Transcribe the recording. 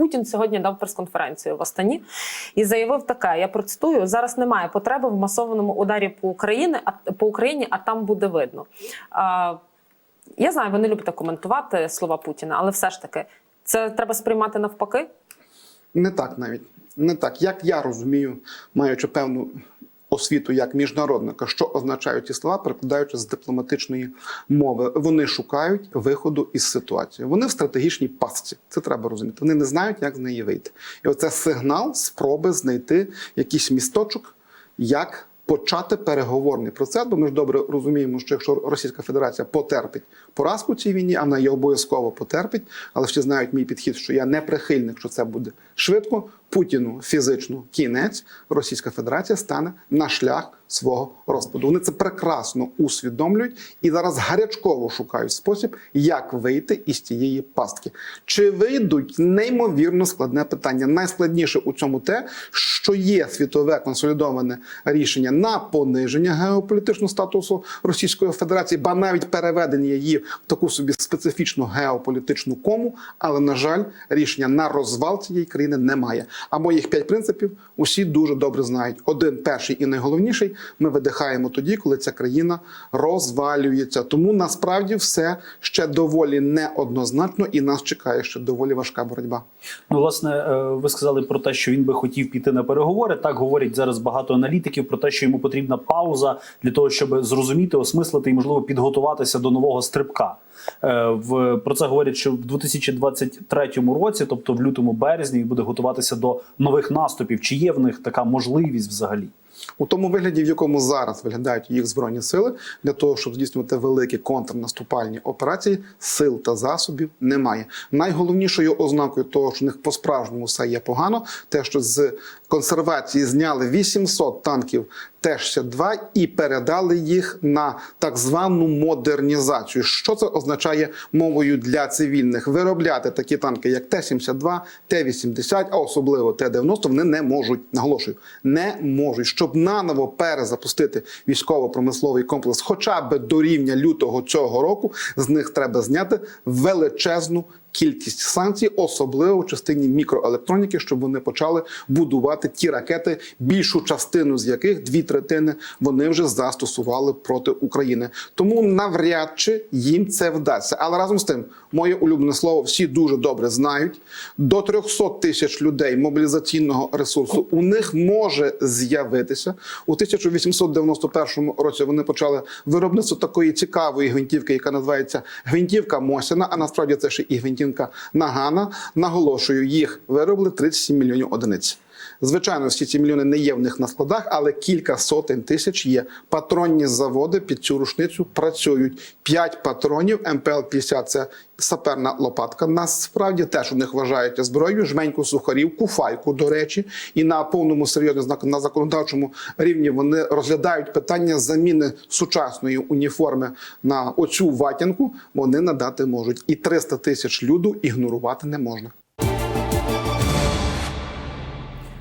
Путін сьогодні дав прес-конференцію в Астані і заявив таке: я процитую: зараз немає потреби в масованому ударі по Україні, а по Україні, а там буде видно. А, я знаю, ви не любите коментувати слова Путіна, але все ж таки, це треба сприймати навпаки. Не так навіть. Не так. Як я розумію, маючи певну освіту як міжнародника, що означають ці слова, перекладаючи з дипломатичної мови. Вони шукають виходу із ситуації. Вони в стратегічній пастці. Це треба розуміти. Вони не знають, як з неї вийти. І оце сигнал спроби знайти якийсь місточок, як. Почати переговорний процес, бо ми ж добре розуміємо, що якщо Російська Федерація потерпить поразку цій війні, а вона її обов'язково потерпить, але всі знають мій підхід, що я не прихильник, що це буде швидко. Путіну фізично кінець, Російська Федерація стане на шлях свого розпаду. Вони це прекрасно усвідомлюють і зараз гарячково шукають спосіб, як вийти із цієї пастки. Чи вийдуть неймовірно складне питання? Найскладніше у цьому те, що є світове консолідоване рішення на пониження геополітичного статусу Російської Федерації, ба навіть переведення її в таку собі специфічну геополітичну кому, але на жаль, рішення на розвал цієї країни немає. А моїх п'ять принципів усі дуже добре знають. Один перший і найголовніший ми видихаємо тоді, коли ця країна розвалюється. Тому насправді все ще доволі неоднозначно, і нас чекає ще доволі важка боротьба. Ну, власне, е, ви сказали про те, що він би хотів піти на переговори. Так говорять зараз багато аналітиків про те, що йому потрібна пауза для того, щоб зрозуміти, осмислити і можливо підготуватися до нового стрибка. Е, В про це говорять, що в 2023 році, тобто в лютому березні, він буде готуватися до нових наступів. Чи є в них така можливість взагалі? у тому вигляді, в якому зараз виглядають їх збройні сили, для того, щоб здійснювати великі контрнаступальні операції, сил та засобів немає. Найголовнішою ознакою того, що в них по-справжньому все є погано, те, що з консервації зняли 800 танків Т-62 і передали їх на так звану модернізацію. Що це означає мовою для цивільних? Виробляти такі танки, як Т-72, Т-80, а особливо Т-90, вони не можуть. Наголошую, не можуть, щоб наново перезапустити військово-промисловий комплекс, хоча б до рівня лютого цього року, з них треба зняти величезну. Кількість санкцій, особливо в частині мікроелектроніки, щоб вони почали будувати ті ракети, більшу частину з яких дві третини вони вже застосували проти України. Тому навряд чи їм це вдасться. Але разом з тим, моє улюблене слово, всі дуже добре знають. До 300 тисяч людей мобілізаційного ресурсу у них може з'явитися у 1891 році. Вони почали виробництво такої цікавої гвинтівки, яка називається гвинтівка Мосіна. А насправді це ще і гвинтівка Нагана. Наголошую, їх виробили 37 мільйонів одиниць. Звичайно, всі ці мільйони не є в них на складах, але кілька сотень тисяч є. Патронні заводи під цю рушницю працюють. П'ять патронів МПЛ-50 – це саперна лопатка. Насправді теж у них вважають зброєю, жменьку сухарів, куфайку, до речі, і на повному серйозному знак- на законодавчому рівні вони розглядають питання заміни сучасної уніформи на оцю ватянку. Вони надати можуть, і 300 тисяч люду ігнорувати не можна.